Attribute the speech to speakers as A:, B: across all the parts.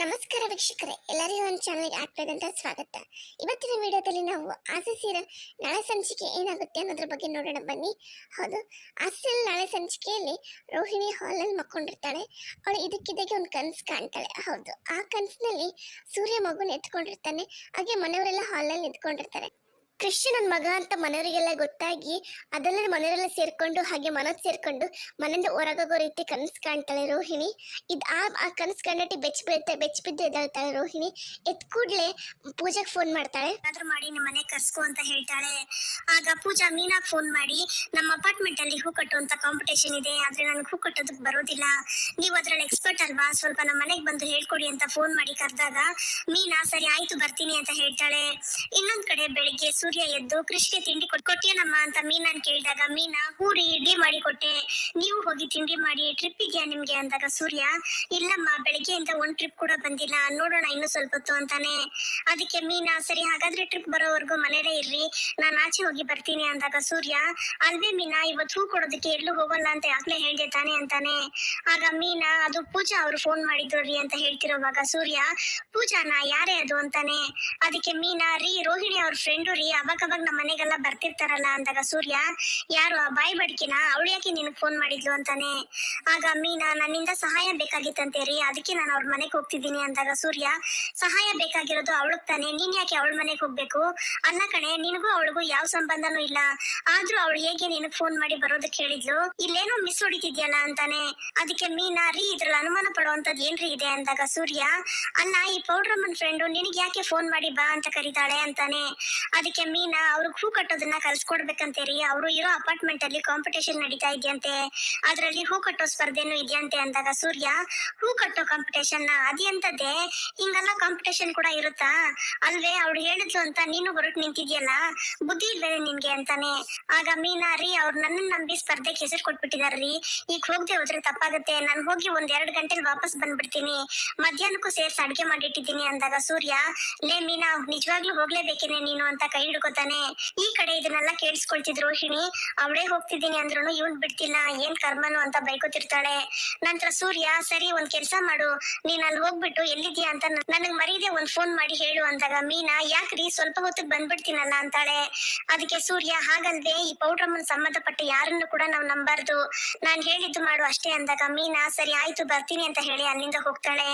A: ನಮಸ್ಕಾರ ವೀಕ್ಷಕರೇ, ಎಲ್ಲರಿಗೂ ಒಂದು ಚಾನಲ್ಗೆ ಆಗ್ತದಂತ ಸ್ವಾಗತ. ಇವತ್ತಿನ ವಿಡಿಯೋದಲ್ಲಿ ನಾವು ಆಸೆ ನಾಳೆ ಸಂಚಿಕೆ ಏನಾಗುತ್ತೆ ಅನ್ನೋದ್ರ ಬಗ್ಗೆ ನೋಡೋಣ ಬನ್ನಿ. ಹೌದು ಆಸೆ ನಾಳೆ ಸಂಚಿಕೆಯಲ್ಲಿ ರೋಹಿಣಿ ಹಾಲಲ್ಲಿ ಮಕ್ಕೊಂಡಿರ್ತಾಳೆ. ಅವಳು ಇದಕ್ಕಿದ್ದಾಗೆ ಒಂದು ಕನಸು ಕಾಣ್ತಾಳೆ. ಹೌದು, ಆ ಕನಸಿನಲ್ಲಿ ಸೂರ್ಯ ಮಗುನ ಎತ್ಕೊಂಡಿರ್ತಾನೆ. ಹಾಗೆ ಮನೆಯವರೆಲ್ಲ ಹಾಲಲ್ಲಿ ನಿಂತ್ಕೊಂಡಿರ್ತಾರೆ. ಕೃಷ್ಣ ನನ್ನ ಮಗ ಅಂತ ಮನೆಯವರಿಗೆಲ್ಲ ಗೊತ್ತಾಗಿ ಅದೆಲ್ಲ ಮನೆಯವರೆಲ್ಲ ಸೇರ್ಕೊಂಡು ಹಾಗೆ ಮನದ್ ಸೇರ್ಕೊಂಡು ಮನೆಯಿಂದ ಹೊರಗೋಗೋ ರೀತಿ ಕನಸು ಕಾಣ್ತಾಳೆ ರೋಹಿಣಿ. ಇದು ಆ ಆ ಕನಸು ಕಂಡಟ್ಟಿ ಬೆಚ್ಚ ಬೀಳುತ್ತೆ ಬೆಚ್ಚ ಬಿದ್ದು ಎದ್ದಾಳ್ತಾಳೆ ರೋಹಿಣಿ. ಎದ್ ಕೂಡ್ಲೆ ಪೂಜಾಗೆ ಫೋನ್ ಮಾಡ್ತಾಳೆ.
B: ಆದ್ರೂ ಮಾಡಿ ನಿಮ್ಮ ಮನೆ ಕರ್ಸ್ಕೊ ಅಂತ ಹೇಳ್ತಾಳೆ. ಆಗ ಪೂಜಾ ಮೀನಾಗ್ ಫೋನ್ ಮಾಡಿ, ನಮ್ಮ ಅಪಾರ್ಟ್ಮೆಂಟ್ ಅಲ್ಲಿ ಹೂ ಕಟ್ಟುವಂತ ಕಾಂಪಿಟೇಷನ್ ಇದೆ, ಆದ್ರೆ ನನ್ಗೆ ಹೂ ಕಟ್ಟೋದಕ್ಕೆ ಬರೋದಿಲ್ಲ. ನೀವು ಅದ್ರಲ್ಲಿ ಎಕ್ಸ್ಪರ್ಟ್ ಅಲ್ವಾ? ಸ್ವಲ್ಪ ನಮ್ಮ ಮನೆಗೆ ಬಂದು ಹೇಳ್ಕೊಡಿ ಅಂತ ಫೋನ್ ಮಾಡಿ ಕರೆದಾಗ ಮೀನಾ, ಸರಿ, ಆಯ್ತು, ಬರ್ತೀನಿ ಅಂತ ಹೇಳ್ತಾಳೆ. ಇನ್ನೊಂದ್ ಕಡೆ ಬೆಳಿಗ್ಗೆ ಸೂರ್ಯ ಎದ್ದು ಕೃಷಿಗೆ ತಿಂಡಿ ಕೊಟ್ಕೊಟ್ಟಿಯನಮ್ಮ ಅಂತ ಮೀನನ್ ಕೇಳಿದಾಗ, ಮೀನಾ, ಹೂರಿ, ಇಡ್ಲಿ ಮಾಡಿ ಕೊಟ್ಟೆ. ನೀವು ಹೋಗಿ ತಿಂಡಿ ಮಾಡಿ ಟ್ರಿಪ್ ಇದೆಯಾ ನಿಮ್ಗೆ? ಅಂದಾಗ, ಸೂರ್ಯ, ಇಲ್ಲಮ್ಮ, ಬೆಳಿಗ್ಗೆಯಿಂದ ಒಂದ್ ಟ್ರಿಪ್ ಕೂಡ ಬಂದಿಲ್ಲ. ನೋಡೋಣ ಇನ್ನು ಸ್ವಲ್ಪ ಹೊತ್ತು ಅಂತಾನೆ. ಅದಕ್ಕೆ ಮೀನಾ, ಸರಿ, ಹಾಗಾದ್ರೆ ಟ್ರಿಪ್ ಬರೋವರೆಗೂ ಮನೇಲೆ ಇರ್ರಿ. ನಾನ್ ಆಚೆ ಹೋಗಿ ಬರ್ತೀನಿ ಅಂದಾಗ, ಸೂರ್ಯ, ಅಲ್ವೇ ಮೀನಾ, ಇವತ್ತು ಹೂ ಕೊಡೋದಕ್ಕೆ ಎಲ್ಲೂ ಹೋಗಲ್ಲ ಅಂತ ಆಗ್ಲೇ ಹೇಳಿದೆ ತಾನೆ? ಅಂತಾನೆ. ಆಗ ಮೀನಾ, ಅದು ಪೂಜಾ ಅವ್ರು ಫೋನ್ ಮಾಡಿದ್ರಿ ಅಂತ ಹೇಳ್ತಿರೋವಾಗ, ಸೂರ್ಯ, ಪೂಜಾನ ಯಾರೇ ಅದು? ಅಂತಾನೆ. ಅದಕ್ಕೆ ಮೀನಾ, ರೀ, ರೋಹಿಣಿ ಅವ್ರ ಫ್ರೆಂಡು ರೀ ಅವಾಗ ಅವಾಗ ನಮ್ಮ ಮನೆಗೆಲ್ಲ ಬರ್ತಿರ್ತಾರಲ್ಲ ಅಂದಾಗ ಸೂರ್ಯ, ಯಾರು ಆ ಬಾಯಿ ಬಡ್ಕಿನ? ಅವಳು ಯಾಕೆ ನಿನಗೆ ಫೋನ್ ಮಾಡಿದ್ಲು? ಅಂತಾನೆ. ಆಗ ಮೀನಾ, ನನ್ನಿಂದ ಸಹಾಯ ಬೇಕಾಗಿತ್ತಂತೆ ರೀ. ಅದಕ್ಕೆ ನಾನು ಅವ್ರ ಮನೆಗೆ ಹೋಗ್ತಿದ್ದೀನಿ. ಅಂದಾಗ ಸೂರ್ಯ, ಸಹಾಯ ಬೇಕಾಗಿರೋದು ಅವಳಗ್ ತಾನೆ. ನೀನ್ ಯಾಕೆ ಅವಳ ಮನೆಗೆ ಹೋಗ್ಬೇಕು? ಅನ್ನ ಕಣೆ, ನಿನಗೂ ಅವಳಿಗೂ ಯಾವ ಸಂಬಂಧನೂ ಇಲ್ಲ. ಆದ್ರೂ ಅವಳು ಹೇಗೆ ನಿನಗ್ ಫೋನ್ ಮಾಡಿ ಬರೋದಕ್ಕೆ ಹೇಳಿದ್ಲು? ಇಲ್ಲೇನೋ ಮಿಸ್ ಹೊಡಿತಿದ್ಯಲ್ಲ ಅಂತಾನೆ. ಅದಕ್ಕೆ ಮೀನಾ, ರೀ, ಇದ್ರಲ್ಲಿ ಅನುಮಾನ ಪಡುವಂತದ್ ಏನ್ರಿ ಇದೆ? ಅಂದಾಗ ಸೂರ್ಯ, ಅಲ್ಲ, ಈ ಪೌಡ್ರಮ್ಮನ್ ಫ್ರೆಂಡು ನಿನಗೆ ಯಾಕೆ ಫೋನ್ ಮಾಡಿ ಬಾ ಅಂತ ಕರೀತಾಳೆ ಅಂತಾನೆ. ಅದಕ್ಕೆ ಮೀನಾ, ಅವ್ರಿಗೆ ಹೂ ಕಟ್ಟೋದನ್ನ ಕಲ್ಸ್ಕೊಡ್ಬೇಕಂತೆ ರೀ ಅವರು ಇರೋ ಅಪಾರ್ಟ್ಮೆಂಟ್ ಅಲ್ಲಿ ಕಾಂಪಿಟೇಷನ್ ನಡೀತಾ ಇದೆಯಂತೆ. ಅದ್ರಲ್ಲಿ ಹೂ ಕಟ್ಟೋ ಸ್ಪರ್ಧೆನೂ ಇದೆಯಂತೆ ಅಂದಾಗ, ಸೂರ್ಯ, ಹೂ ಕಟ್ಟೋ ಕಾಂಪಿಟೇಷನ್ ಅದೆಂತದ್ದೇ ಹಿಂಗೆಲ್ಲ ಕಾಂಪಿಟೇಷನ್ ಕೂಡ ಇರುತ್ತಾ? ಅಲ್ವೇ, ಅವ್ರು ಹೇಳಿದ್ಲು ಅಂತ ನೀನು ಹೊರಟು ನಿಂತಿದ್ಯಲ್ಲ? ಬುದ್ಧಿ ಇಲ್ವೇ ನಿನ್ಗೆ ಅಂತಾನೆ. ಆಗ ಮೀನಾ, ರೀ, ಅವ್ರು ನನ್ನ ನಂಬಿ ಸ್ಪರ್ಧೆಗೆ ಹೆಸರು ಕೊಟ್ಬಿಟ್ಟಿದಾರ್ರಿ ಈಗ ಹೋಗದೆ ಹೋದ್ರೆ ತಪ್ಪಾಗುತ್ತೆ. ನಾನು ಹೋಗಿ ಒಂದ್ ಎರಡು ಗಂಟೆಲಿ ವಾಪಸ್ ಬಂದ್ಬಿಡ್ತೀನಿ. ಮಧ್ಯಾಹ್ನಕ್ಕೂ ಸೇರ್ಸಿ ಅಡ್ಗೆ ಮಾಡಿಟ್ಟಿದ್ದೀನಿ ಅಂದಾಗ, ಸೂರ್ಯ, ಲೇ ಮೀನಾ, ನಿಜವಾಗ್ಲೂ ಹೋಗ್ಲೇಬೇಕೇನೆ ನೀನು? ಅಂತ ಕೈ ಹಿಡ್ಕೊತಾನೆ ಈ ಕಡೆ ಇದನ್ನೆಲ್ಲ ಕೇಳಿಸ್ಕೊಳ್ತಿದ್ರು. ರೋಹಿಣಿ ಅವಳೇ ಹೋಗ್ತಿದ್ದೀನಿ ಅಂದ್ರು ಇವನ್ ಬಿಡ್ತಿಲ್ಲ. ಏನ್ ಕರ್ಮನು ಅಂತ ಬೈಕೋತಿರ್ತಾಳೆ. ನಂತರ ಸೂರ್ಯ, ಸರಿ, ಒಂದ್ ಕೆಲ್ಸ ಮಾಡು. ನೀನ್ ಅಲ್ಲಿ ಹೋಗ್ಬಿಟ್ಟು ಎಲ್ಲಿದ್ಯಾ ಅಂತ ನನಗ್ ಮರೀದೆ ಒಂದ್ ಫೋನ್ ಮಾಡಿ ಹೇಳು ಅಂದಾಗ, ಮೀನಾ, ಯಾಕ್ರಿ? ಸ್ವಲ್ಪ ಹೊತ್ತಿಗೆ ಬಂದ್ಬಿಡ್ತೀನಲ್ಲ ಅಂತಾಳೆ. ಅದಕ್ಕೆ ಸೂರ್ಯ, ಹಾಗಲ್ದೆ, ಈ ಪೌಡ್ರಮ್ಮನ್ ಸಂಬಂಧಪಟ್ಟ ಯಾರನ್ನು ಕೂಡ ನಾವು ನಂಬಾರ್ದು. ನಾನ್ ಹೇಳಿದ್ದು ಮಾಡು ಅಷ್ಟೇ ಅಂದಾಗ, ಮೀನಾ, ಸರಿ, ಆಯ್ತು, ಬರ್ತೀನಿ ಅಂತ ಹೇಳಿ ಅಲ್ಲಿಂದ ಹೋಗ್ತಾಳೆ.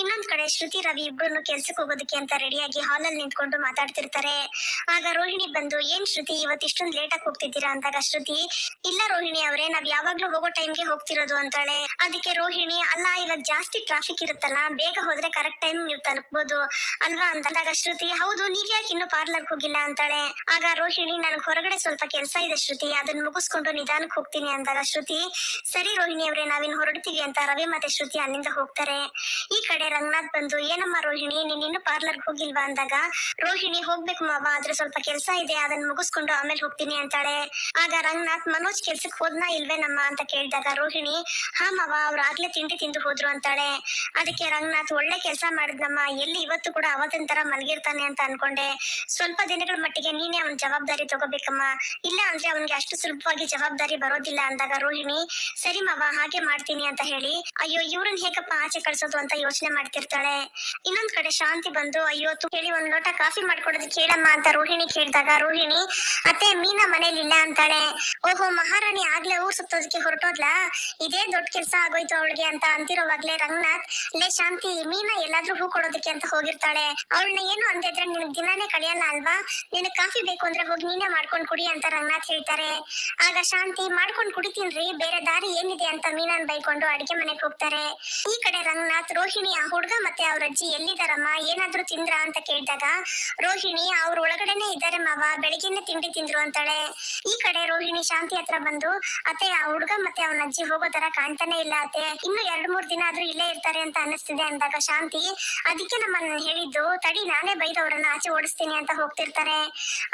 B: ಇನ್ನೊಂದ್ ಕಡೆ ಶ್ರುತಿ, ರವಿ ಇಬ್ರು ಕೆಲ್ಸಕ್ಕೆ ಹೋಗೋದಕ್ಕೆ ಅಂತ ರೆಡಿಯಾಗಿ ಹಾಲಲ್ಲಿ ನಿಂತ್ಕೊಂಡು ಮಾತಾಡ್ತಿರ್ತಾರೆ. ಆಗ ರೋಹಿಣಿ ಬಂದು, ಏನ್ ಶ್ರುತಿ, ಇವತ್ತು ಇಷ್ಟೊಂದು ಲೇಟ್ ಆಗಿ ಹೋಗ್ತಿದ್ದೀರಾ? ಅಂದಾಗ, ಶ್ರುತಿ, ಇಲ್ಲ ರೋಹಿಣಿ ಅವರೇ, ನಾವ್ ಯಾವಾಗ್ಲೂ ಹೋಗೋ ಟೈಮ್ಗೆ ಹೋಗ್ತಿರೋದು, ಅಂತಾಳೆ. ಅದಕ್ಕೆ ರೋಹಿಣಿ, ಅಲ್ಲ, ಇವಾಗ ಜಾಸ್ತಿ ಟ್ರಾಫಿಕ್ ಇರುತ್ತಲ್ಲ, ಬೇಗ ಹೋದ್ರೆ ಕರೆಕ್ಟ್ ಟೈಮ್ ನೀವು ತಲುಪಬಹುದು ಅಲ್ವಾ? ಅಂದಾಗ, ಶ್ರುತಿ, ಹೌದು, ನೀವ್ ಯಾಕೆ ಇನ್ನು ಪಾರ್ಲರ್ ಹೋಗಿಲ್ಲ? ಅಂತಾಳೆ. ಆಗ ರೋಹಿಣಿ, ನನಗ್ ಹೊರಗಡೆ ಸ್ವಲ್ಪ ಕೆಲಸ ಇದೆ ಶ್ರುತಿ ಅದನ್ನ ಮುಗಿಸ್ಕೊಂಡು ನಿಧಾನಕ್ಕೆ ಹೋಗ್ತೀನಿ, ಅಂದಾಗ, ಶ್ರುತಿ, ಸರಿ ರೋಹಿಣಿ ಅವರೇ, ನಾವಿನ್ ಹೊರಡ್ತೀವಿ ಅಂತ ರವಿ ಮತ್ತೆ ಶ್ರುತಿ ಅಲ್ಲಿಂದ ಹೋಗ್ತಾರೆ. ಈ ಕಡೆ ರಂಗನಾಥ್ ಬಂದು, ಏನಮ್ಮ ರೋಹಿಣಿ, ನೀನ್ ಇನ್ನು ಪಾರ್ಲರ್ ಹೋಗಿಲ್ವಾ? ಅಂದಾಗ, ರೋಹಿಣಿ, ಹೋಗ್ಬೇಕು ಮಾವ, ಆದ್ರೆ ಸ್ವಲ್ಪ ಕೆಲಸ ಇದೆ ಅದನ್ನ ಮುಗಿಸ್ಕೊಂಡು ಆಮೇಲೆ ಹೋಗ್ತೀನಿ ಅಂತಾಳೆ. ಆಗ ರಂಗನಾಥ್, ಮನೋಜ್ ಕೆಲ್ಸಕ್ಕೆ ಹೋದ್ನಾ ಇಲ್ವೇನಮ್ಮ ಅಂತ ಕೇಳಿದಾಗ ರೋಹಿಣಿ, ಹಾ ಮಾವ, ಅವ್ರು ಆಗ್ಲೇ ತಿಂಡಿ ತಿಂದು ಹೋದ್ರು ಅಂತಾಳೆ. ಅದಕ್ಕೆ ರಂಗನಾಥ್, ಒಳ್ಳೆ ಕೆಲಸ ಮಾಡಿದ್ನಮ್ಮ, ಎಲ್ಲಿ ಇವತ್ತು ಕೂಡ ಅವತ್ತಿನ ತರ ಮಲಗಿರ್ತಾನೆ ಅಂತ ಅನ್ಕೊಂಡೆ. ಸ್ವಲ್ಪ ದಿನಗಳ ಮಟ್ಟಿಗೆ ನೀನೇ ಅವನ್ ಜವಾಬ್ದಾರಿ ತಗೋಬೇಕಮ್ಮ. ಇಲ್ಲ ಅಂದ್ರೆ ಅವನ್ಗೆ ಅಷ್ಟು ಸುಲಭವಾಗಿ ಜವಾಬ್ದಾರಿ ಬರೋದಿಲ್ಲ ಅಂದಾಗ ರೋಹಿಣಿ, ಸರಿ ಮಾವ, ಹಾಗೆ ಮಾಡ್ತೀನಿ ಅಂತ ಹೇಳಿ, ಅಯ್ಯೋ, ಇವ್ರನ್ನ ಹೇಗಪ್ಪ ಆಚೆ ಕಳ್ಸೋದು ಅಂತ ಯೋಚನೆ ಮಾಡ್ತಿರ್ತಾಳೆ. ಇನ್ನೊಂದ್ ಕಡೆ ಶಾಂತಿ ಬಂದು, ಅಯ್ಯೋ ಹೇಳಿ, ಒಂದ್ ಲೋಟ ಕಾಫಿ ಮಾಡ್ಕೊಡೋದಕ್ಕೆ ಕೇಳಮ್ಮ ಅಂತ ರೋಹಿಣಿ ಕೇಳಿದಾಗ, ರೋಹಿಣಿ ಅತ್ತೆ ಮೀನಾ ಮನೇಲಿ ಇಲ್ಲ ಅಂತಾಳೆ. ಓಹೋ, ಮಹಾರಾಣಿ ಆಗ್ಲೇ ಊರ್ ಸುತ್ತೋದಕ್ಕೆ ಹೊರಟೋದ್ಲಾ? ಇದೇ ದೊಡ್ಡ ಕೆಲ್ಸ ಆಗೋಯ್ತು ಅವಳಿಗೆ ಅಂತ ಅಂತಿರೋವಾಗ್ಲೇ ರಂಗನಾಥ್, ಲೇ ಶಾಂತಿ, ಮೀನಾ ಎಲ್ಲಾದ್ರೂ ಹೂ ಕೊಡೋದಕ್ಕೆ ಅಂತ ಹೋಗಿರ್ತಾಳೆ. ಅವಳನ್ನ ಏನು ಅಂದಿದ್ರೆ ನಿನಗ್ ದಿನಾನೇ ಕಳಿಯಲ್ಲ ಅಲ್ವಾ? ನಿನಗ್ ಕಾಫಿ ಬೇಕು ಅಂದ್ರೆ ಹೋಗಿ ನೀನೇ ಮಾಡ್ಕೊಂಡ್ ಕುಡಿ ಅಂತ ರಂಗನಾಥ್ ಹೇಳ್ತಾರೆ. ಆಗ ಶಾಂತಿ, ಮಾಡ್ಕೊಂಡ್ ಕುಡಿತೀನ್ರಿ, ಬೇರೆ ದಾರಿ ಏನಿದೆ ಅಂತ ಮೀನಾನ್ ಬೈಕೊಂಡು ಅಡಿಗೆ ಮನೆಗೆ ಹೋಗ್ತಾರೆ. ಈ ಕಡೆ ರಂಗನಾಥ್, ರೋಹಿಣಿ, ಆ ಹುಡ್ಗ ಮತ್ತೆ ಅವ್ರ ಅಜ್ಜಿ ಎಲ್ಲಿದಾರಮ್ಮ? ಏನಾದ್ರೂ ತಿಂದ್ರ? ಅಂತ ಕೇಳಿದಾಗ, ರೋಹಿಣಿ, ಅವ್ರ ಒಳಗಡೆನೆ ಇದ್ದಾರೆ ಮಾವ. ಬೆಳಿಗ್ಗೆನೆ ತಿಂಡಿ ತಿಂದ್ರು ಅಂತಾಳೆ. ಈ ಕಡೆ ರೋಹಿಣಿ ಶಾಂತಿ ಹತ್ರ ಬಂದು, ಅತ್ತೆ, ಆ ಹುಡ್ಗ ಮತ್ತೆ ಅವನ ಅಜ್ಜಿ ಹೋಗೋ ತರ ಕಾಣ್ತಾನೆ ಇಲ್ಲ ಅತ್ತೆ. ಇನ್ನು ಎರಡ್ ಮೂರ್ ದಿನ ಆದ್ರೂ ಇಲ್ಲೇ ಇರ್ತಾರೆ ಅಂತ ಅನಿಸ್ತಿದೆ ಅಂದಾಗ ಶಾಂತಿ, ಅದಕ್ಕೆ ನಮ್ಮನ್ನ ಹೇಳಿದ್ದು, ತಡಿ ನಾನೇ ಬೈದವ್ರನ್ನ ಆಚೆ ಓಡಿಸ್ತೀನಿ ಅಂತ ಹೋಗ್ತಿರ್ತಾರೆ.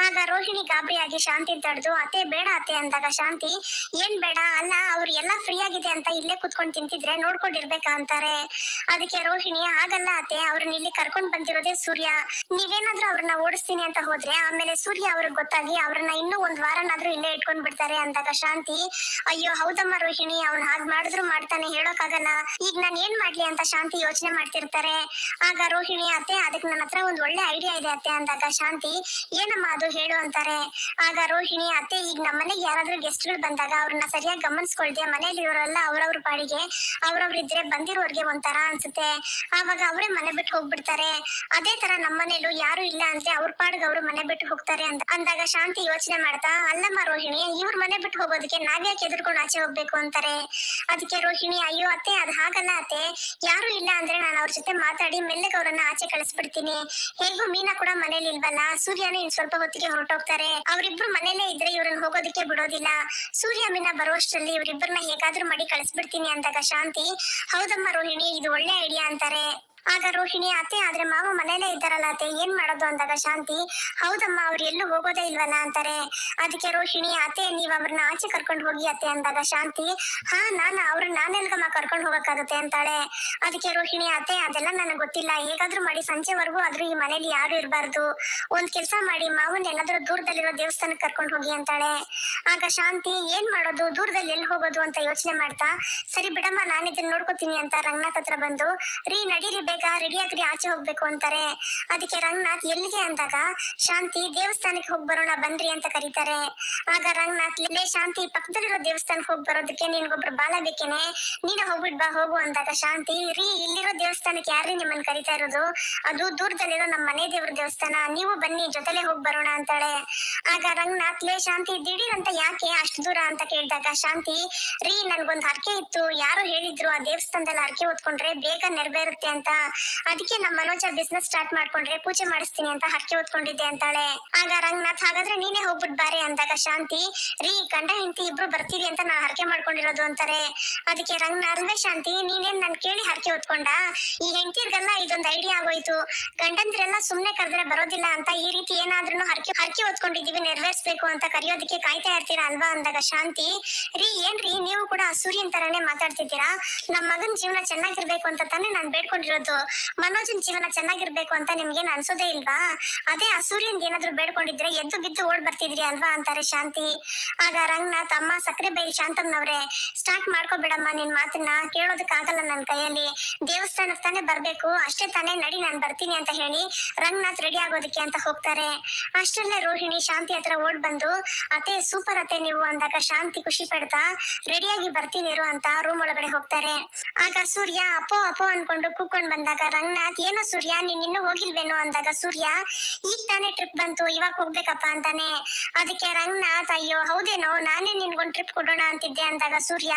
B: ಆಗ ರೋಹಿಣಿ ಗಾಬರಿಯಾಗಿ ಶಾಂತಿ ತಡೆದು, ಅತ್ತೆ, ಬೇಡ ಅತ್ತೆ, ಅಂದಾಗ ಶಾಂತಿ, ಏನ್ ಬೇಡ, ಅಲ್ಲ, ಅವ್ರು ಎಲ್ಲ ಫ್ರೀ ಆಗಿದೆ ಅಂತ ಇಲ್ಲೇ ಕುತ್ಕೊಂಡು ತಿಂತಿದ್ರೆ ನೋಡ್ಕೊಂಡಿರ್ಬೇಕಾ? ಅಂತಾರೆ. ಅದಕ್ಕೆ ರೋಹಿಣಿ ಆಗಲ್ಲ ಅತ್ತೆ, ಅವ್ರನ್ನ ಇಲ್ಲಿ ಕರ್ಕೊಂಡ್ ಬಂದಿರೋದೇ ಸೂರ್ಯ. ನೀವೇನಾದ್ರೂ ಅವ್ರನ್ನ ಓಡಿಸ್ತೀನಿ ಅಂತ ಹೋದ್ರೆ ಆಮೇಲೆ ಸೂರ್ಯ ಅವ್ರಿಗೆ ಗೊತ್ತಾಗಿ ಅವ್ರನ್ನ ಇನ್ನೂ ಒಂದ್ ವಾರನಾದ್ರೂ ಇಲ್ಲೇ ಇಟ್ಕೊಂಡ್ ಬಿಡ್ತಾರೆ ಅಂದಾಗ ಶಾಂತಿ, ಅಯ್ಯೋ, ಹೌದಮ್ಮ ರೋಹಿಣಿ, ಅವ್ನ್ ಹಾಗ್ ಮಾಡಿದ್ರು ಮಾಡ್ತಾನೆ, ಹೇಳೋಕಾಗಲ್ಲ. ಈಗ ನಾನ್ ಏನ್ ಮಾಡ್ಲಿ ಅಂತ ಶಾಂತಿ ಯೋಚನೆ ಮಾಡ್ತಿರ್ತಾರೆ. ಆಗ ರೋಹಿಣಿ, ಅತ್ತೆ, ಅದಕ್ಕೆ ನನ್ನ ಹತ್ರ ಒಂದ್ ಒಳ್ಳೆ ಐಡಿಯಾ ಇದೆ ಅತ್ತೆ, ಅಂದಾಗ ಶಾಂತಿ, ಏನಮ್ಮ ಅದು ಹೇಳು ಅಂತಾರೆ. ಆಗ ರೋಹಿಣಿ, ಅತ್ತೆ, ಈಗ ನಮ್ಮನೆಗೆ ಯಾರಾದ್ರೂ ಗೆಸ್ಟ್ಗಳು ಬಂದಾಗ ಅವ್ರನ್ನ ಸರಿಯಾಗಿ ಗಮನಿಸ್ಕೊಳ್ದೆ ಮನೇಲಿ ಇವರೆಲ್ಲ ಅವ್ರವ್ರ ಪಾಡಿಗೆ, ಅವ್ರವ್ರ ಇದ್ರೆ ಬಂದಿರೋರ್ಗೆ ಒಂಥರ ಅನ್ಸುತ್ತೆ. ಆವಾಗ ಅವರೇ ಮನೆ ಬಿಟ್ಟು ಹೋಗ್ಬಿಡ್ತಾರೆ. ಅದೇ ತರ ನಮ್ಮನೇಲೂ ಯಾರು ಇಲ್ಲ ಅಂದ್ರೆ ಅವ್ರ ಪಾಡ್ಗೆ ಅವರು ಮನೆ ಬಿಟ್ಟು ಹೋಗ್ತಾರೆ ಅಂತ ಅಂದಾಗ ಶಾಂತಿ ಯೋಚನೆ ಮಾಡ್ತಾ, ಅಲ್ಲಮ್ಮ ರೋಹಿಣಿ, ಇವ್ರ ಮನೆ ಬಿಟ್ಟು ಹೋಗೋದಕ್ಕೆ ನಾವ್ಯಾಕೆ ಎದುರ್ಕೊಂಡು ಆಚೆ ಹೋಗ್ಬೇಕು ಅಂತಾರೆ? ಅದಕ್ಕೆ ರೋಹಿಣಿ, ಅಯ್ಯೋ ಅತ್ತೆ, ಅದ್ ಹಾಗಲ್ಲ ಅತ್ತೆ. ಯಾರು ಇಲ್ಲ ಅಂದ್ರೆ ನಾನು ಅವ್ರ ಜೊತೆ ಮಾತಾಡಿ ಮೆಲ್ಲಗೆ ಅವರನ್ನ ಆಚೆ ಕಳಿಸ್ಬಿಡ್ತೀನಿ. ಹೇಗೂ ಮೀನಾ ಕೂಡ ಮನೇಲಿ ಇಲ್ವಲ್ಲ? ಸೂರ್ಯನ ಇನ್ ಸ್ವಲ್ಪ ಹೊತ್ತಿಗೆ ಹೊರಟೋಗ್ತಾರೆ. ಅವ್ರಿಬ್ರು ಮನೇಲೆ ಇದ್ರೆ ಇವ್ರನ್ನ ಹೋಗೋದಕ್ಕೆ ಬಿಡೋದಿಲ್ಲ. ಸೂರ್ಯ, ಮೀನಾ ಬರುವಷ್ಟರಲ್ಲಿ ಇವ್ರಿಬ್ಬರನ್ನ ಹೇಗಾದ್ರೂ ಮಾಡಿ ಕಳಿಸ್ಬಿಡ್ತೀನಿ ಅಂದಾಗ ಶಾಂತಿ, ಹೌದಮ್ಮ ರೋಹಿಣಿ, ಇದು ಒಳ್ಳೆ ಐಡಿಯಾ ಅಂತಾರೆ. ಆಗ ರೋಹಿಣಿ ಅತ್ತೆ, ಆದ್ರೆ ಮಾವ ಮನೇಲೆ ಇದ್ದಾರಲ್ಲ ಅತ್ತೆ, ಏನ್ ಮಾಡೋದು ಅಂದಾಗ ಶಾಂತಿ? ಹೌದಮ್ಮ, ಅವ್ರು ಎಲ್ಲೂ ಹೋಗೋದೇ ಇಲ್ವಲ್ಲ ಅಂತಾರೆ. ಅದಕ್ಕೆ ರೋಹಿಣಿ, ಅತ್ತೆ, ನೀವ್ ಅವ್ರನ್ನ ಆಚೆ ಕರ್ಕೊಂಡು ಹೋಗಿ ಅತ್ತೆ ಅಂದಾಗ ಶಾಂತಿ, ಹಾ, ನಾನು ಅವ್ರ ನಾನೆಲ್ಗಮ್ಮ ಕರ್ಕೊಂಡು ಹೋಗಕ್ಕಾಗುತ್ತೆ ಅಂತಾಳೆ. ಅದಕ್ಕೆ ರೋಹಿಣಿ, ಅತ್ತೆ, ಅದೆಲ್ಲ ನನಗೆ ಗೊತ್ತಿಲ್ಲ. ಹೇಗಾದ್ರೂ ಮಾಡಿ ಸಂಜೆವರೆಗೂ ಆದ್ರೂ ಈ ಮನೇಲಿ ಯಾರು ಇರಬಾರ್ದು. ಒಂದ್ ಕೆಲ್ಸ ಮಾಡಿ, ಮಾವನ್ ಎಲ್ಲಾದ್ರೂ ದೂರದಲ್ಲಿರೋ ದೇವಸ್ಥಾನಕ್ಕೆ ಕರ್ಕೊಂಡು ಹೋಗಿ ಅಂತಾಳೆ. ಆಗ ಶಾಂತಿ, ಏನ್ ಮಾಡೋದು? ದೂರದಲ್ಲಿ ಎಲ್ಲಿ ಹೋಗೋದು ಅಂತ ಯೋಚನೆ ಮಾಡ್ತಾ, ಸರಿ ಬಿಡಮ್ಮ, ನಾನು ಇದನ್ನ ನೋಡ್ಕೋತೀನಿ ಅಂತ ರಂಗನಾಥ್ ಹತ್ರ ಬಂದು, ರೀ, ನಡೀರಿ ಬೇಗ ರೆಡಿ ಆಗ್ರಿ ಆಚೆ ಹೋಗ್ಬೇಕು ಅಂತಾರೆ. ಅದಕ್ಕೆ ರಂಗನಾಥ್ ಎಲ್ಲಿಗೆ ಅಂದಾಗ, ಶಾಂತಿ, ದೇವಸ್ಥಾನಕ್ಕೆ ಹೋಗಿ ಬರೋಣ, ಬನ್ರಿ ಅಂತ ಕರೀತಾರೆ. ಆಗ ರಂಗನಾಥ್ ಇಲ್ಲೇ ಶಾಂತಿ, ಪಕ್ಕದಲ್ಲಿರೋ ದೇವಸ್ಥಾನಕ್ಕೆ ಹೋಗಿ ಬರೋದಕ್ಕೆ ನಿನ್ಗೊಬ್ರು ಬಾಲ ಬೇಕೇನೆ ನೀನು ಹೋಗ್ಬಿಟ್ ಬಾ, ಹೋಗು ಅಂದಾಗ ಶಾಂತಿ, ರೀ, ಇಲ್ಲಿರೋ ದೇವಸ್ಥಾನಕ್ಕೆ ಯಾರೇ ನಿಮ್ಮನ್ನ ಕರಿತಾ ಇರೋದು? ಅದು ದೂರದಲ್ಲಿರೋ ನಮ್ಮ ಮನೆ ದೇವ್ರ ದೇವಸ್ಥಾನ. ನೀವು ಬನ್ನಿ, ಜೊತೆಲೆ ಹೋಗಿ ಬರೋಣ ಅಂತಾಳೆ. ಆಗ ರಂಗನಾಥ್, ಲೇ ಶಾಂತಿ, ದಿಢೀರ್ ಅಂತ ಯಾಕೆ ಅಷ್ಟು ದೂರ? ಅಂತ ಕೇಳಿದಾಗ, ಶಾಂತಿ, ರೀ, ನನ್ಗೊಂದ್ ಹರಕೆ ಇತ್ತು. ಯಾರು ಹೇಳಿದ್ರು ಆ ದೇವಸ್ಥಾನದಲ್ಲಿ ಹರಕೆ ಓದ್ಕೊಂಡ್ರೆ ಬೇಗ ನೆರವೇರುತ್ತೆ ಅಂತ ಅದಕ್ಕೆ ನಮ್ಮ ಮನೋಜ ಬಿಸ್ನೆಸ್ ಸ್ಟಾರ್ಟ್ ಮಾಡ್ಕೊಂಡ್ರೆ ಪೂಜೆ ಮಾಡಿಸ್ತೀನಿ ಅಂತ ಹರಕೆ ಹೊತ್ಕೊಂಡಿದ್ದೆ ಅಂತಾಳೆ. ಆಗ ರಂಗನಾಥ್ ಹಾಗಾದ್ರೆ ನೀನೇ ಹೋಗ್ಬಿಟ್ ಬಾರೆ ಅಂದಾಗ ಶಾಂತಿ, ರೀ ಗಂಡ ಹೆಂಡತಿ ಇಬ್ರು ಬರ್ತೀವಿ ಅಂತ ನಾ ಹರಕೆ ಮಾಡ್ಕೊಂಡಿರೋದು ಅಂತಾರೆ. ಅದಕ್ಕೆ ರಂಗನಾಥ್ ಶಾಂತಿ, ನೀನೇನ್ ನನ್ ಕೇಳಿ ಹರಕೆ ಹೊತ್ಕೊಂಡ? ಈ ಹೆಂಡತಿರ್ಗೆಲ್ಲ ಇದೊಂದು ಐಡಿಯಾ ಆಗೋಯ್ತು. ಗಂಡಂದ್ರೆಲ್ಲ ಸುಮ್ನೆ ಕರೆದ್ರೆ ಬರೋದಿಲ್ಲ ಅಂತ ಈ ರೀತಿ ಏನಾದ್ರೂ ಹರಕೆ ಹರಕೆ ಹೊತ್ಕೊಂಡಿದೀವಿ ನೆರವೇರಿಸ್ಬೇಕು ಅಂತ ಕರೆಯೋದಕ್ಕೆ ಕಾಯ್ತಾ ಇರ್ತೀರಾ ಅಲ್ವಾ ಅಂದಾಗ ಶಾಂತಿ, ರೀ ಏನ್ರಿ ನೀವು ಕೂಡ ಸೂರ್ಯನ್ ತರಾನೇ ಮಾತಾಡ್ತಿದ್ದೀರಾ? ನಮ್ ಮಗನ್ ಜೀವನ ಚೆನ್ನಾಗಿರ್ಬೇಕು ಅಂತ ತಾನೇ ನಾನ್ ಬೇಡ್ಕೊಂಡಿರೋದು. ಮನೋಜನ್ ಜೀವನ ಚೆನ್ನಾಗಿರ್ಬೇಕು ಅಂತ ನಿಮ್ಗೇನ್ ಅನ್ಸೋದೇ ಇಲ್ವಾ? ಅದೇ ಆ ಸೂರ್ಯನ್ ಏನಾದ್ರು ಬೇಡ್ಕೊಂಡಿದ್ರೆ ಎದ್ದು ಬಿದ್ದು ಓಡ್ ಬರ್ತಿದ್ರಿ ಅಲ್ವಾ ಅಂತಾರೆ ಶಾಂತಿ. ಆಗ ರಂಗನಾಥ್, ಅಮ್ಮ, ಸಕ್ಕರೆ ಬೈಲ್ ಶಾಂತಮ್ನವ್ರೆ ಸ್ಟಾರ್ಟ್ ಮಾಡ್ಕೋಬೇಡಮ್ಮ ನಿನ್ ಮಾತನ್ನ. ಕೇಳೋದಕ್ಕಾಗಲ್ಲ ನನ್ ಕೈಯಲ್ಲಿ. ದೇವಸ್ಥಾನಕ್ ತಾನೇ ಬರ್ಬೇಕು. ಅಷ್ಟೇ ತಾನೇ ನಡಿ, ನಾನ್ ಬರ್ತೀನಿ ಅಂತ ಹೇಳಿ ರಂಗನಾಥ್ ರೆಡಿ ಆಗೋದಕ್ಕೆ ಅಂತ ಹೋಗ್ತಾರೆ. ಅಷ್ಟರಲ್ಲೇ ರೋಹಿಣಿ ಶಾಂತಿ ಹತ್ರ ಓಡ್ ಬಂದು, ಅತ್ತೆ ಸೂಪರ್ ಅತ್ತೆ ನೀವು ಅಂದಾಗ ಶಾಂತಿ ಖುಷಿ ಪಡ್ತಾ ರೆಡಿಯಾಗಿ ಬರ್ತೀನಿ ಅಂತ ರೂಮ್ ಒಳಗಡೆ ಹೋಗ್ತಾರೆ. ಆಗ ಸೂರ್ಯ, ಅಪ್ಪೋ ಅಪ್ಪೋ ಅನ್ಕೊಂಡು ಕೂತ್ಕೊಂಡ್ ಬಂದಾಗ, ರಂಗನಾಥ್, ಏನೋ ಸೂರ್ಯ? ನೀನ್ ಇನ್ನು ಹೋಗಿಲ್ವೇನೋ? ಅಂದಾಗ, ಸೂರ್ಯ, ಈಗ ತಾನೇ ಟ್ರಿಪ್ ಬಂತು, ಇವಾಗ ಹೋಗ್ಬೇಕಪ್ಪ ಅಂತಾನೆ. ಅದಕ್ಕೆ, ರಂಗನಾಥ್, ಅಯ್ಯೋ, ಹೌದೇನೋ? ನಾನೇ ನಿನ್ಗೊಂದ್ ಟ್ರಿಪ್ ಕೊಡೋಣ ಅಂತಿದ್ದೆ. ಅಂದಾಗ, ಸೂರ್ಯ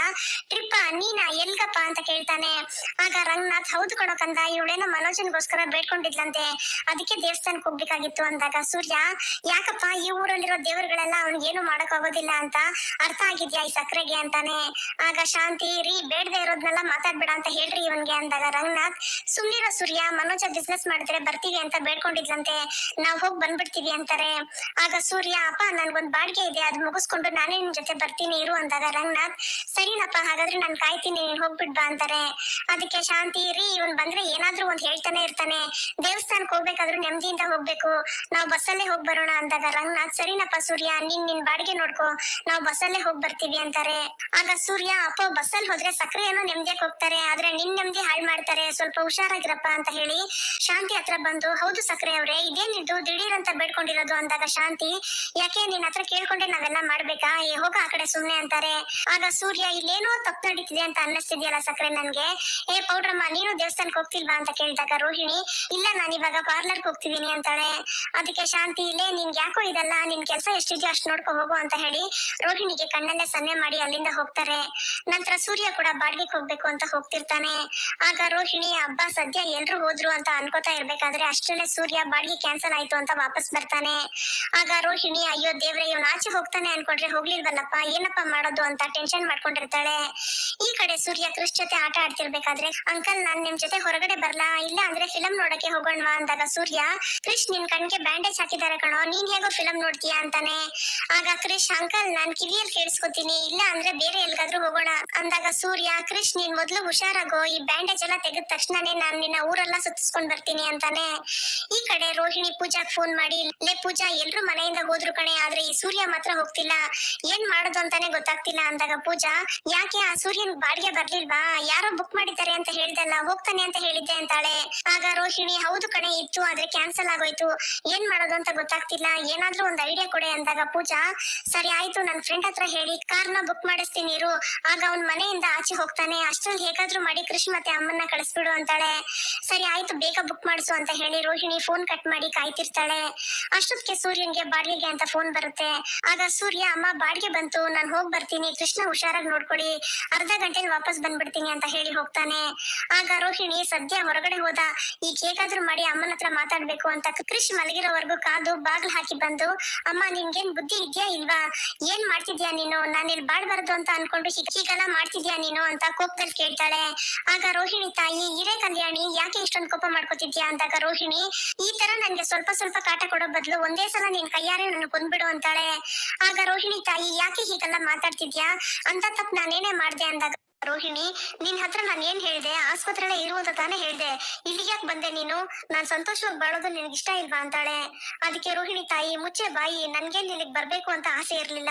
B: ಟ್ರಿಪ್ ನೀನ? ಎಲ್ಗಪ್ಪ? ಅಂತ ಕೇಳ್ತಾನೆ. ಆಗ, ರಂಗನಾಥ್, ಹೌದು ಕೊಡೋಕಂದ ಕಂದ, ಇವಳೇನೋ ಮನೋಜನ್ಗೋಸ್ಕರ ಬೇಡ್ಕೊಂಡಿದ್ಲಂತೆ. ಅದಕ್ಕೆ ದೇವಸ್ಥಾನಕ್ಕೆ ಹೋಗ್ಬೇಕಾಗಿತ್ತು. ಅಂದಾಗ, ಸೂರ್ಯ, ಯಾಕಪ್ಪ ಈ ಊರಲ್ಲಿರೋ ದೇವರುಗಳೆಲ್ಲ ಅವ್ನಿಗೆ ಏನು ಮಾಡಕ್ ಆಗೋದಿಲ್ಲ ಅಂತ? ಅರ್ಥ ಆಗಿದ್ಯಾ ಈ ಸಕ್ಕರೆಗೆ ಅಂತಾನೆ. ಆಗ, ಶಾಂತಿ ರೀ ಬೇಡದೆ ಇರೋದ್ನೆಲ್ಲ ಮಾತಾಡ್ಬೇಡ ಅಂತ ಹೇಳ್ರಿ ಇವನ್ಗೆ. ಅಂದಾಗ, ರಂಗನಾಥ್ ಸುಮ್ನಿರೋ ಸೂರ್ಯ, ಮನೋಜ ಬಿಸ್ನೆಸ್ ಮಾಡಿದ್ರೆ ಬರ್ತೀವಿ ಅಂತ ಬೇಡ್ಕೊಂಡಿದ್ಲಂತೆ. ನಾವ್ ಹೋಗಿ ಬಂದ್ಬಿಡ್ತೀವಿ ಅಂತಾರೆ. ಆಗ ಸೂರ್ಯ, ಅಪ್ಪ, ನನ್ಗೊಂದ್ ಬಾಡಿಗೆ ಇದೆ, ಅದ್ ಮುಗಿಸ್ಕೊಂಡು ನಾನೇ ನಿನ್ ಜೊತೆ ಬರ್ತೀನಿ, ಇರು ಅಂದಾಗ ರಂಗನಾಥ್, ಸರಿನಪ್ಪ, ಹಾಗಾದ್ರೆ ನಾನ್ ಕಾಯ್ತೀನಿ, ನೀನ್ ಹೋಗ್ಬಿಟ್ ಬಾ ಅಂತಾರೆ. ಅದಕ್ಕೆ ಶಾಂತಿ, ರೀ, ಇವನ್ ಬಂದ್ರೆ ಏನಾದ್ರೂ ಒಂದ್ ಹೇಳ್ತಾನೆ ಇರ್ತಾನೆ. ದೇವಸ್ಥಾನಕ್ ಹೋಗ್ಬೇಕಾದ್ರೂ ನೆಮ್ಮದಿಯಿಂದ ಹೋಗ್ಬೇಕು. ನಾವ್ ಬಸ್ಸಲ್ಲೇ ಹೋಗ್ ಬರೋಣ ಅಂದಾಗ ರಂಗನಾಥ್, ಸರಿನಪ್ಪ ಸೂರ್ಯ, ನೀನ್ ನಿನ್ ಬಾಡಿಗೆ ನೋಡ್ಕೋ. ನಾವ್ ಬಸ್ಸಲ್ಲೇ ಹೋಗ್ ಬರ್ತೀವಿ ಅಂತಾರೆ. ಆಗ ಸೂರ್ಯ, ಅಪ್ಪ ಬಸ್ಸಲ್ಲಿ ಹೋದ್ರೆ ಸಕ್ಕರೆ ಏನೋ ನೆಮ್ಮದಿಯಾಗಿ ಹೋಗ್ತಾರೆ, ಆದ್ರೆ ನಿನ್ ನೆಮ್ಮದಿ ಹಾಳ್ ಮಾಡ್ತಾರೆ. ಸ್ವಲ್ಪ ಹುಷಾರಾಗಿರಪ್ಪ ಅಂತ ಹೇಳಿ ಶಾಂತಿ ಹತ್ರ ಬಂದು, ಹೌದು ಸಕ್ರೆ ಅವ್ರೆ ಇದೇನಿದ್ದು ದಿಢೀರ್ ಅಂತ ಬೇಡ್ಕೊಂಡಿರೋದು ಅಂದಾಗ ಶಾಂತಿ, ಯಾಕೆ ನಿನ್ ಹತ್ರ ಕೇಳ್ಕೊಂಡೆ ನಾವೆಲ್ಲ ಮಾಡ್ಬೇಕಾ? ಏ, ಹೋಗ ಆ ಕಡೆ ಸುಮ್ನೆ ಅಂತಾರೆ. ಆಗ ಸೂರ್ಯ, ಇಲ್ಲೇನೋ ತಪ್ಪು ನಡೀತಿದೆ ಅಂತ ಅನ್ನಿಸ್ತಿದ್ಯಲ್ಲ ಸಕ್ರೆ ನನ್ಗೆ? ಏ, ಪೌಡ್ರಮ್ಮ, ನೀನು ದೇವಸ್ಥಾನಕ್ಕೆ ಹೋಗ್ತಿಲ್ವಾ? ಅಂತ ಕೇಳಿದಾಗ ರೋಹಿಣಿ, ಇಲ್ಲ ನಾನು ಇವಾಗ ಪಾರ್ಲರ್ಗೆ ಹೋಗ್ತಿದೀನಿ ಅಂತಾಳೆ. ಅದಕ್ಕೆ ಶಾಂತಿ ಇಲ್ಲೇ ನಿನ್ ಯಾಕೋ ಇದಲ್ಲ? ನಿನ್ ಕೆಲಸ ಎಷ್ಟಿದ್ಯೋ ಅಷ್ಟು ನೋಡ್ಕೊ ಹೋಗು ಅಂತ ಹೇಳಿ ರೋಹಿಣಿಗೆ ಕಣ್ಣಲ್ಲೇ ಸನ್ನೆ ಮಾಡಿ ಅಲ್ಲಿಂದ ಹೋಗ್ತಾರೆ. ನಂತರ ಸೂರ್ಯ ಕೂಡ ಬಾಡಿಗೆ ಹೋಗ್ಬೇಕು ಅಂತ ಹೋಗ್ತಿರ್ತಾನೆ. ಆಗ ರೋಹಿಣಿ ಹಬ್ಬ ಸದ್ಯ ಎಲ್ರು ಹೋದ್ರು ಅಂತ ಅನ್ಕೋತಾ ಇರ್ಬೇಕಾದ್ರೆ ಅಷ್ಟರಲ್ಲೇ ಸೂರ್ಯ ಬಾಡಿಗೆ ಕ್ಯಾನ್ಸಲ್ ಆಯ್ತು ಅಂತ ವಾಪಸ್ ಬರ್ತಾನೆ. ಆಗ ರೋಹಿಣಿ, ಅಯ್ಯೋ ದೇವ್ರೆ, ಇವ್ನು ಆಚೆ ಹೋಗ್ತಾನೆ ಅನ್ಕೊಂಡ್ರೆ ಹೋಗ್ಲಿಲ್ವಲ್ಲಪ್ಪ? ಏನಪ್ಪ ಮಾಡೋದು ಅಂತ ಟೆನ್ಷನ್ ಮಾಡ್ಕೊಂಡಿರ್ತಾಳೆ. ಈ ಕಡೆ ಸೂರ್ಯ ಕೃಷ್ ಜೊತೆ ಆಟ ಆಡ್ತಿರ್ಬೇಕಾದ್ರೆ, ಅಂಕಲ್, ನಾನ್ ನಿಮ್ ಜೊತೆ ಹೊರಗಡೆ ಬರ್ಲಾ? ಇಲ್ಲ ಅಂದ್ರೆ ಫಿಲಂ ನೋಡಕ್ಕೆ ಹೋಗೋಣವಾ ಅಂದಾಗ ಸೂರ್ಯ ಕ್ರಿಶ್ ನಿನ್ ಕಣ್ಗೆ ಬ್ಯಾಂಡೇಜ್ ಹಾಕಿದಾರೆ ಕಣೋ, ನೀನ್ ಹೇಗೋ ಫಿಲಂ ನೋಡ್ತೀಯ? ಅಂತಾನೆ. ಆಗ ಕೃಷ್, ಅಂಕಲ್, ನಾನ್ ಕಿವಿಯಲ್ಲಿ ಕೇಳಿಸ್ಕೊತೀನಿ. ಇಲ್ಲ ಅಂದ್ರೆ ಬೇರೆ ಎಲ್ಗಾದ್ರೂ ಹೋಗೋಣ. ಅಂದಾಗ ಸೂರ್ಯ, ಕೃಷ್, ನೀನ್ ಮೊದ್ಲು ಹುಷಾರಾಗೋ, ಈ ಬ್ಯಾಂಡೇಜ್ ಎಲ್ಲ ತೆಗೆದ ತಕ್ಷಣನೇ ನಾನ್ ನಿನ್ನ ಊರೆಲ್ಲ ಸುತ್ತಿಸ್ಕೊಂಡ್ ಬರ್ತೀನಿ ಅಂತಾನೆ ಈ ಕಡೆ ರೋಹಿಣಿ ಪೂಜಾಗ್ ಫೋನ್ ಮಾಡಿ, ಲೇ ಪೂಜಾ, ಎಲ್ರು ಮನೆಯಿಂದ ಹೋದ್ರು ಕಣೆ, ಆದ್ರೆ ಈ ಸೂರ್ಯ ಮಾತ್ರ ಹೋಗ್ತಿಲ್ಲ. ಏನ್ ಮಾಡೋದು ಅಂತಾನೆ ಗೊತ್ತಾಗ್ತಿಲ್ಲ ಅಂದಾಗ ಪೂಜಾ, ಯಾಕೆ ಆ ಸೂರ್ಯನ್ ಬಾಡಿಗೆ ಬರ್ಲಿಲ್ವಾ? ಯಾರೋ ಬುಕ್ ಮಾಡಿದ್ದಾರೆ ಅಂತ ಹೇಳ್ದಲ್ಲ, ಹೋಗ್ತಾನೆ ಅಂತ ಹೇಳಿದ್ದೆ ಅಂತಾಳೆ. ಆಗ ರೋಹಿಣಿ, ಹೌದು ಕಣೆ, ಇತ್ತು, ಆದ್ರೆ ಕ್ಯಾನ್ಸಲ್ ಆಗೋಯ್ತು. ಏನ್ ಮಾಡೋದು ಅಂತ ಗೊತ್ತಾಗ್ತಿಲ್ಲ. ಏನಾದ್ರೂ ಒಂದ್ ಐಡಿಯಾ ಕೊಡೆ ಅಂದಾಗ ಪೂಜಾ, ಸರಿ ಆಯ್ತು, ನನ್ ಫ್ರೆಂಡ್ ಹತ್ರ ಹೇಳಿ ಕಾರ್ನ ಬುಕ್ ಮಾಡಿಸ್ತೀನಿ ಇರು. ಆಗ ಅವ್ನ್ ಮನೆಯಿಂದ ಆಚೆ ಹೋಗ್ತಾನೆ. ಅಷ್ಟ್ರಲ್ಲಿ ಹೇಗಾದ್ರೂ ಮಾಡಿ ಕೃಷ್ಣ ಮತ್ತೆ ಅಮ್ಮನ್ನ ಕಳಿಸ್ಬಿಡು ಅಂತಾಳೆ. ಸರಿ ಆಯ್ತು, ಬೇಗ ಬುಕ್ ಮಾಡಿಸು ಅಂತ ಹೇಳಿ ರೋಹಿಣಿ ಫೋನ್ ಕಟ್ ಮಾಡಿ ಕಾಯ್ತಿರ್ತಾಳೆ. ಅಷ್ಟೊತ್ತಿಗೆ ಸೂರ್ಯನ್ಗೆ, ಬಾಡಿಗೆಗೆ ಅಂತ ಫೋನ್ ಬರುತ್ತೆ. ಆಗ ಸೂರ್ಯ, ಅಮ್ಮ, ಬಾಡಿಗೆ ಬಂತು, ನಾನು ಹೋಗಿ ಬರ್ತೀನಿ, ಕೃಷ್ಣ ಹುಷಾರಾಗಿ ನೋಡ್ಕೊಡಿ ಅರ್ಧ ಗಂಟೆಲಿ ವಾಪಸ್ ಬಂದ್ಬಿಡ್ತೀನಿ ಅಂತ ಹೇಳಿ ಹೋಗ್ತಾನೆ. ಆಗ ರೋಹಿಣಿ ಸದ್ಯ ಹೊರಗಡೆ ಹೋದ, ಈಗ ಹೇಗಾದ್ರೂ ಮಾಡಿ ಅಮ್ಮನ ಹತ್ರ ಮಾತಾಡ್ಬೇಕು ಅಂತ ಕೃಷಿ ಮಲಗಿರೋವರೆಗೂ ಕಾದು ಬಾಗ್ಲು ಹಾಕಿ ಬಂದು, ಅಮ್ಮ, ನಿನ್ಗೇನ್ ಬುದ್ಧಿ ಇದ್ಯಾ ಇಲ್ವಾ? ಏನ್ ಮಾಡ್ತಿದ್ಯಾ ನೀನು? ನಾನು ಇಲ್ಲಿ ಬಾಡ್ಬಾರ್ದು ಅಂತ ಅನ್ಕೊಂಡು ಹೀಗ್- ಹೀಗೆಲ್ಲ ಮಾಡ್ತಿದ್ಯಾ ನೀನು? ಅಂತ ಕೋಪದಲ್ಲಿ ಕೇಳ್ತಾಳೆ. ಆಗ ರೋಹಿಣಿ ತಾಯಿ ಹಿರೇ ಕಲ್ಯಾಣಿ ಯಾಕೆ ಇಷ್ಟೊಂದು ಕೋಪ ಮಾಡ್ಕೋತಿದ್ಯಾ ಅಂದಾಗ ರೋಹಿಣಿ, ಈ ತರ ನನ್ಗೆ ಸ್ವಲ್ಪ ಸ್ವಲ್ಪ ಕಾಟ ಕೊಡೋ ಬದಲು ಒಂದೇ ಸಲ ನೀನ್ ಕೈಯಾರೆ ನನ್ನ ಕೊಂದ್ಬಿಡು ಅಂತಾಳೆ. ಆಗ ರೋಹಿಣಿ ತಾಯಿ, ಯಾಕೆ ಹೀಗೆಲ್ಲ ಮಾತಾಡ್ತಿದ್ಯಾ? ಅಂತ ತಪ್ಪು ನಾನೇನೇ ಮಾಡ್ದೆ ಅಂದಾಗ ರೋಹಿಣಿ, ನಿನ್ ಹತ್ರ ನಾನು ಏನ್ ಹೇಳ್ದೆ? ಆಸ್ಪತ್ರೆಲ್ಲೇ ಇರು ಅಂತ ತಾನೇ ಹೇಳ್ದೆ. ಇಲ್ಲಿಗೆ ಯಾಕೆ ಬಂದೆ ನೀನು? ನಾನ್ ಸಂತೋಷವಾಗಿ ಬಾಳೋದು ನಿನ್ಗೆ ಇಷ್ಟ ಇಲ್ವಾ ಅಂತಾಳೆ. ಅದಕ್ಕೆ ರೋಹಿಣಿ ತಾಯಿ, ಮುಚ್ಚೆ ಬಾಯಿ ನನ್ಗೆ ಇಲ್ಲಿಗೆ ಬರ್ಬೇಕು ಅಂತ ಆಸೆ ಇರ್ಲಿಲ್ಲ.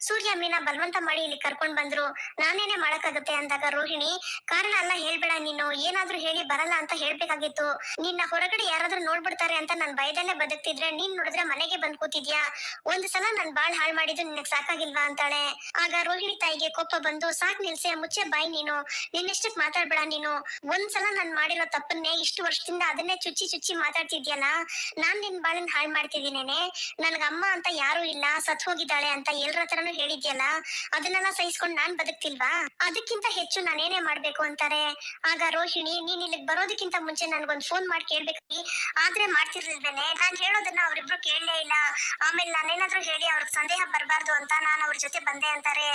B: ಸೂರ್ಯ ಮೀನಾ ಬಲವಂತ ಮಾಡಿ ಇಲ್ಲಿ ಕರ್ಕೊಂಡ್ ಬಂದ್ರು. ನಾನೇನೆ ಮಾಡಕ್ಕಾಗತ್ತೆ ಅಂದಾಗ ರೋಹಿಣಿ, ಕಾರಣ ಅಲ್ಲ ಹೇಳ್ಬೇಡ ನೀನು. ಏನಾದ್ರೂ ಹೇಳಿ ಬರಲ್ಲ ಅಂತ ಹೇಳ್ಬೇಕಾಗಿತ್ತು. ನಿನ್ನ ಹೊರಗಡೆ ಯಾರಾದ್ರೂ ನೋಡ್ಬಿಡ್ತಾರೆ ಅಂತ ನಾನ್ ಭಯದಲ್ಲೇ ಬದುಕ್ತಿದ್ರೆ ನೀನ್ ನೋಡಿದ್ರೆ ಮನೆಗೆ ಬಂದ್ ಕೂತಿದ್ಯಾ? ಒಂದ್ ಸಲ ನಾನ್ ಬಾಳ್ ಹಾಳ್ ಮಾಡಿದ್ದು ನಿನಗ್ ಸಾಕಾಗಿಲ್ವಾ ಅಂತಾಳೆ. ಆಗ ರೋಹಿಣಿ ತಾಯಿಗೆ ಕೋಪ ಬಂದು, ಸಾಕ್ ನಿಲ್ಸೆ, ಮುಚ್ಚೆ ಬಾಯಿ ನೀನು. ನಿನ್ನೆಷ್ಟಕ್ ಮಾತಾಡ್ಬೇಡ ನೀನು. ಒಂದ್ಸಲ ನಾನ್ ಮಾಡಿರೋ ತಪ್ಪನ್ನೇ ಇಷ್ಟು ವರ್ಷದಿಂದ ಅದನ್ನೇ ಚುಚ್ಚಿ ಚುಚ್ಚಿ ಮಾತಾಡ್ತಿದ್ಯಲ್ಲ, ನಾನ್ ನಿನ್ ಬಾಳನ್ ಹಾಳ್ ಮಾಡ್ತಿದ್ದೀನೇನೆ. ನನ್ಗ ಅಮ್ಮ ಅಂತ ಯಾರು ಇಲ್ಲ, ಸತ್ ಹೋಗಿದ್ದಾಳೆ ಅಂತ ಎಲ್ರ ಹತ್ರನೂ ಹೇಳಿದ್ಯಲ್ಲ, ಅದನ್ನೆಲ್ಲ ಸಹಿಸ್ಕೊಂಡ್ ನಾನ್ ಬದುಕ್ತಿಲ್ವಾ? ಅದಕ್ಕಿಂತ ಹೆಚ್ಚು ನಾನೇನೇ ಮಾಡ್ಬೇಕು ಅಂತಾರೆ? ಆಗ ರೋಹಿಣಿ, ನೀನ್ ಇಲ್ಲಿಗೆ ಬರೋದಕ್ಕಿಂತ ಮುಂಚೆ ನನ್ಗೊಂದ್ ಫೋನ್ ಮಾಡಿ ಕೇಳ್ಬೇಕು ಆದ್ರೆ ಮಾಡ್ತಿರ್ಲಿಲ್ವೇನೆ. ನಾನ್ ಹೇಳೋದನ್ನ ಅವ್ರಿಬ್ರು ಕೇಳಲೇ ಇಲ್ಲ. ಆಮೇಲೆ ನಾನೇನಾದ್ರೂ ಹೇಳಿ ಅವ್ರಿಗೆ ಸಂದೇಹ ಬರಬಾರ್ದು ಅಂತ ನಾನು ಅವ್ರ ಜೊತೆ ಬಂದೆ ಅಂತಾರೆ.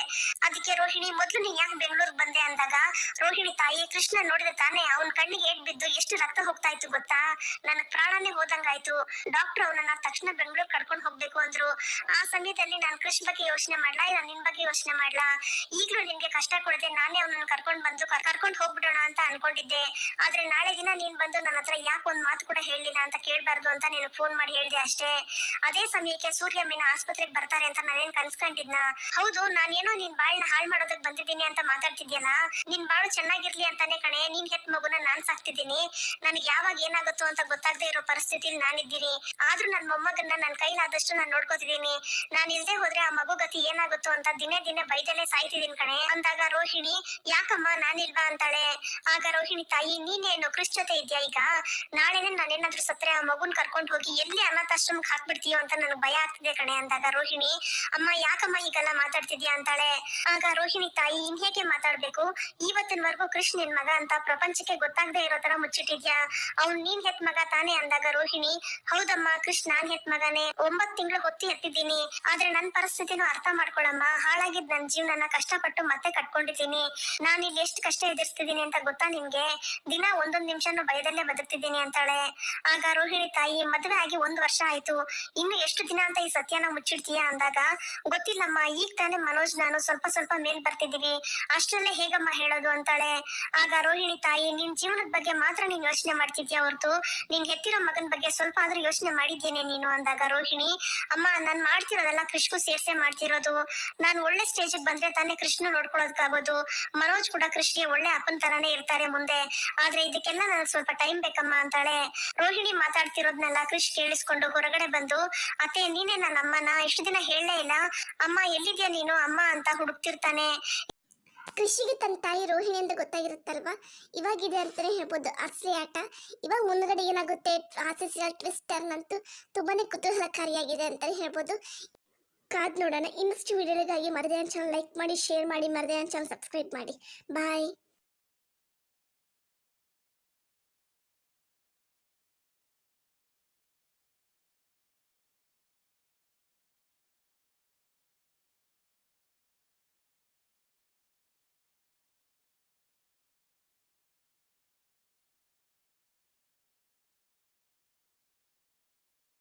B: ಅದಕ್ಕೆ ರೋಹಿಣಿ, ಮೊದ್ಲು ನೀನ್ ಯಾಕೆ ಬೆಂಗಳೂರಿಗೆ ಬಂದೆ ಅಂದಾಗ, ರೋಹಿಣಿ ತಾಯಿ ಕೃಷ್ಣ ನೋಡಿದ್ರೆ ತಾನೇ ಅವನ ಕಣ್ಣಿಗೆ ಏಟ್ ಬಿದ್ದು ಎಷ್ಟು ರಕ್ತ ಹೋಗ್ತಾ ಇತ್ತು ಗೊತ್ತಾ? ನನಗ್ ಪ್ರಾಣನೇ ಹೋದಂಗಾಯ್ತು. ಡಾಕ್ಟರ್ ಅವನನ್ನ ತಕ್ಷಣ ಬೆಂಗಳೂರು ಕರ್ಕೊಂಡು ಹೋಗ್ಬೇಕು ಅಂದ್ರು. ಆ ಸಮಯದಲ್ಲಿ ನಾನು ಕೃಷ್ಣ ಬಗ್ಗೆ ಯೋಚನೆ ಮಾಡ್ಲಾ? ಇಲ್ಲ ನಿನ್ ಬಗ್ಗೆ ಯೋಚನೆ ಮಾಡ್ಲಾ? ಈಗ್ಲೂ ನಿನ್ಗೆ ಕಷ್ಟ ಕೊಡದೆ ನಾನೇ ಅವನನ್ನ ಕರ್ಕೊಂಡ್ ಬಂದು ಕರ್- ಕರ್ಕೊಂಡ್ ಹೋಗ್ಬಿಡೋಣ ಅಂತ ಅನ್ಕೊಂಡಿದ್ದೆ. ಆದ್ರೆ ನಾಳೆ ದಿನ ನೀನ್ ಬಂದು ನನ್ನ ಹತ್ರ ಯಾಕೆ ಒಂದ್ ಮಾತು ಕೂಡ ಹೇಳಿಲ್ಲ ಅಂತ ಕೇಳ್ಬಾರ್ದು ಅಂತ ನೀನು ಫೋನ್ ಮಾಡಿ ಹೇಳ್ದೆ ಅಷ್ಟೇ. ಅದೇ ಸಮಯಕ್ಕೆ ಸೂರ್ಯ ಮೀನ ಆಸ್ಪತ್ರೆಗೆ ಬರ್ತಾರೆ ಅಂತ ನಾನೇನ್ ಕನ್ಸ್ಕೊಂಡಿದ್ನ? ಹೌದು ನಾನೇನೋ ನಿನ್ ಬಾಳ್ನ ಹಾಳ್ ಮಾಡೋದಕ್ ಬಂದಿದ್ದೀನಿ ಅಂತ ಮಾತಾಡ್ತಿದ್ಯಲ್ಲ? ನಿನ್ ಬಾಳು ಚೆನ್ನಾಗಿರ್ಲಿ ಅಂತಾನೆ ಕಣೆ, ನಿನ್ ಹೆತ್ ಮಗುನ ನಾನ್ ಸಾಕ್ತಿದ್ದೀನಿ. ನನಗೆ ಯಾವಾಗ ಏನಾಗುತ್ತೋ ಅಂತ ಗೊತ್ತಾಗದೆ ಇರೋ ಪರಿಸ್ಥಿತಿಲಿ ನಾನಿದ್ದೀನಿ. ಆದ್ರೂ ನನ್ ಮೊಮ್ಮಗನ್ನ ನನ್ ಕೈಲಾದಷ್ಟು ನಾನ್ ನೋಡ್ಕೋತಿದ್ದೀನಿ. ನಾನ್ ಇಲ್ದೆ ಹೋದ್ರೆ ಆ ಮಗು ಗತಿ ಏನಾಗುತ್ತೋ ಅಂತ ದಿನೇ ದಿನೇ ಬೈದಲ್ಲೇ ಸಾಯ್ತಿದ್ದೀನಿ ಕಣೆ. ಅಂದಾಗ ರೋಹಿಣಿ, ಯಾಕಮ್ಮ ನಾನಿಲ್ವಾ ಅಂತಾಳೆ. ಆಗ ರೋಹಿಣಿ ತಾಯಿ ನೀನೇನು ಕೃಷ್ ಜೊತೆ ಇದ್ಯಾ ಈಗ? ನಾಳೆನೆ ನಾನೇನಾದ್ರೂ ಸತ್ರೆ ಆ ಮಗುನ್ ಕರ್ಕೊಂಡು ಹೋಗಿ ಎಲ್ಲಿ ಅನಾಥಾಶ್ರಮಕ್ಕೆ ಹಾಕ್ಬಿಡ್ತೀಯೋ ಅಂತ ನನಗೆ ಭಯ ಆಗ್ತಿದೆ ಕಣೆ ಅಂದಾಗ ರೋಹಿಣಿ, ಅಮ್ಮ, ಯಾಕಮ್ಮ ಹೀಗೆಲ್ಲ ಮಾತಾಡ್ತಿದ್ಯಾ? ಅಂತಾಳೆ. ಆಗ ರೋಹಿಣಿ ತಾಯಿ, ಇನ್ ಹೇಗೆ ಮಾತಾಡ್ಬೇಕು? ಇವತ್ತಿನವರೆಗೂ ಕೃಷ್ಣ ನಿನ್ ಮಗ ಅಂತ ಪ್ರಪಂಚಕ್ಕೆ ಗೊತ್ತಾಗದೆ ಇರೋ ತರ ಮುಚ್ಚಿಟ್ಟಿದ್ಯಾ? ಅವ್ನ್ ನೀನ್ ಹೆತ್ ಮಗ ತಾನೇ ಅಂದಾಗ ರೋಹಿಣಿ, ಹೌದಮ್ಮ, ಕೃಷ್ಣ ನಾನ್ ಹೆತ್ ಮಗನೇ. ಒಂಬತ್ ತಿಂಗಳು ಹೊತ್ತಿ ಎತ್ತಿದ್ದೀನಿ. ಆದ್ರೆ ನನ್ ಪರಿಸ್ಥಿತಿನೂ ಅರ್ಥ ಮಾಡ್ಕೊಳಮ್ಮ. ಹಾಳಾಗಿದ್ ನನ್ ಜೀವನನ ಕಷ್ಟಪಟ್ಟು ಮತ್ತೆ ಕಟ್ಕೊಂಡಿದ್ದೀನಿ. ನಾನ್ ಇಲ್ಲಿ ಎಷ್ಟು ಕಷ್ಟ ಎದುರಿಸ್ತಿದ್ದೀನಿ ಅಂತ ಗೊತ್ತಾ ನಿಮ್ಗೆ? ದಿನ ಒಂದೊಂದ್ ನಿಮಿಷನೂ ಭಯದಲ್ಲೇ ಬದುಕ್ತಿದ್ದೀನಿ ಅಂತಾಳೆ. ಆಗ ರೋಹಿಣಿ ತಾಯಿ, ಮದುವೆ ಆಗಿ ಒಂದ್ ವರ್ಷ ಆಯ್ತು. ಇನ್ನು ಎಷ್ಟು ದಿನ ಅಂತ ಈ ಸತ್ಯನ ಮುಚ್ಚಿಡ್ತೀಯ ಅಂದಾಗ, ಗೊತ್ತಿಲ್ಲಮ್ಮ, ಈಗ ತಾನೇ ಮನೋಜ್ ನಾನು ಸ್ವಲ್ಪ ಸ್ವಲ್ಪ ಮೇಲ್ ಬರ್ತಿದೀವಿ ಅಷ್ಟರಲ್ಲೇ ಹೇಗಮ್ಮ ಹೇಳೋದು ಅಂತಾಳೆ. ಆಗ ರೋಹಿಣಿ ತಾಯಿ, ನಿನ್ ಜೀವನದ ಬಗ್ಗೆ ಮಾತ್ರ ನೀನ್ ಯೋಚನೆ ಮಾಡ್ತಿದ್ಯಾ ಹೊರತು? ನಿನ್ ಹೆತ್ತಿರೋ ಮಗನ್ ಬಗ್ಗೆ ಸ್ವಲ್ಪ ಆದ್ರೂ ಯೋಚನೆ ಮಾಡಿದ್ದೇನೆ ನೀನು ಅಂದಾಗ ರೋಹಿಣಿ. ಅಮ್ಮ, ನಾನ್ ಮಾಡ್ತಿರೋದಲ್ಲ ಕೃಷ್ಣು ಸೇರ್ಸೆ ಮಾಡ್ತಿರೋದು. ನಾನ್ ಒಳ್ಳೆ ಸ್ಟೇಜ್ ಬಂದ್ರೆ ತಾನೇ ಕೃಷ್ಣ ನೋಡ್ಕೊಳೋದಕ್ಕಾಗೋದು ಮನೋಜ್ ಕೂಡ ಕೃಷ್ಣಿಗೆ ಒಳ್ಳೆ ಅಪ್ಪನ್ ತರಾನೇ ಇರ್ತಾರೆ ಮುಂದೆ. ಆದ್ರೆ ಇದಕ್ಕೆಲ್ಲ ನನಗೆ ಸ್ವಲ್ಪ ಟೈಮ್ ಬೇಕಮ್ಮ ಅಂತಾಳೆ. ರೋಹಿಣಿ ಮಾತಾಡ್ತಿರೋದ್ನೆಲ್ಲ ಕೃಷ್ಣ ಕೇಳಿಸ್ಕೊಂಡು ಹೊರಗಡೆ ಬಂದು, ಅತ್ತೆ ನೀನೇ ನನ್ನ ಅಮ್ಮನ ಎಷ್ಟು ದಿನ ಹೇಳಲೇ ಇಲ್ಲ. ಅಮ್ಮ, ಎಲ್ಲಿದ್ಯಾ ನೀನು? ಅಮ್ಮ ಅಂತ ಹುಡುಕ್ತಿರ್ತಾನೆ.
A: ಕೃಷಿಗೆ ತನ್ನ ತಾಯಿ ರೋಹಿಣಿ ಅಂತ ಗೊತ್ತಾಗಿರುತ್ತಲ್ವಾ? ಇವಾಗಿದೆ ಅಂತಾನೆ ಹೇಳ್ಬೋದು. ಅಸಲಿ ಆಟ. ಇವಾಗ ಮುಂದ್ಗಡೆ ಏನಾಗುತ್ತೆ? ಆಸೆ ಟ್ವಿಸ್ಟ್ ಟರ್ನ್ ಅಂತೂ ತುಂಬಾನೇ ಕುತೂಹಲಕಾರಿಯಾಗಿದೆ ಅಂತಾನೆ ಹೇಳ್ಬೋದು. ಕಾದ್ ನೋಡೋಣ. ಇನ್ನಷ್ಟು ವಿಡಿಯೋಗಳಿಗಾಗಿ ಮರದೇ ಚಾನಲ್ ಲೈಕ್ ಮಾಡಿ ಶೇರ್ ಮಾಡಿ ಮರದೇ ಚಾನಲ್ ಸಬ್ಸ್ಕ್ರೈಬ್ ಮಾಡಿ. ಬಾಯ್